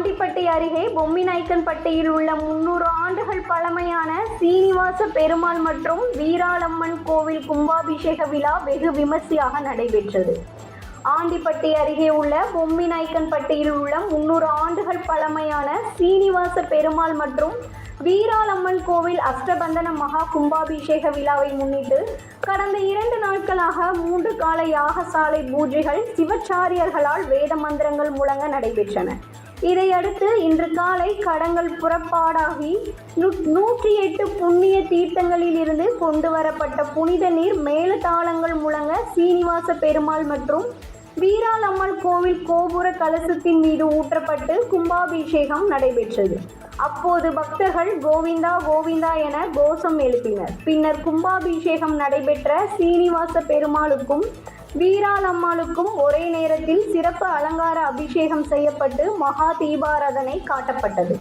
ஆண்டிப்பட்டி அருகே பொம்மிநாய்க்கன்பட்டியில் உள்ள முன்னூறு ஆண்டுகள் பழமையான சீனிவாச பெருமாள் மற்றும் வீராளம்மன் கோவில் கும்பாபிஷேக விழா வெகு விமர்சையாக நடைபெற்றது. ஆண்டிப்பட்டி அருகே உள்ள பொம்மிநாய்க்கன்பட்டியில் உள்ள முன்னூறு ஆண்டுகள் பழமையான சீனிவாச பெருமாள் மற்றும் வீராளம்மன் கோவில் அஷ்டபந்தன மகா கும்பாபிஷேக விழாவை முன்னிட்டு கடந்த இரண்டு நாட்களாக மூன்று கால யாகசாலை பூஜைகள் சிவச்சாரியர்களால் வேத மந்திரங்கள் முழங்க நடைபெற்றன. இதையடுத்து இன்று காலை கடங்கள் புறப்பாடாகி நூ- நூற்றி எட்டு புண்ணிய தீர்த்தங்களில் இருந்து கொண்டு வரப்பட்ட புனித நீர் மேலதாளங்கள் முழங்க சீனிவாச பெருமாள் மற்றும் வீராலம்மாள் கோவில் கோபுர கலசத்தின் மீது ஊற்றப்பட்டு கும்பாபிஷேகம் நடைபெற்றது. அப்போது பக்தர்கள் கோவிந்தா கோவிந்தா என கோஷம் எழுப்பினர். பின்னர் கும்பாபிஷேகம் நடைபெற்ற சீனிவாச பெருமாளுக்கும் வீராளம்மாளுக்கும் ஒரே நேரத்தில் சிறப்பு அலங்கார அபிஷேகம் செய்யப்பட்டு மகா தீபாராதனை காட்டப்பட்டது.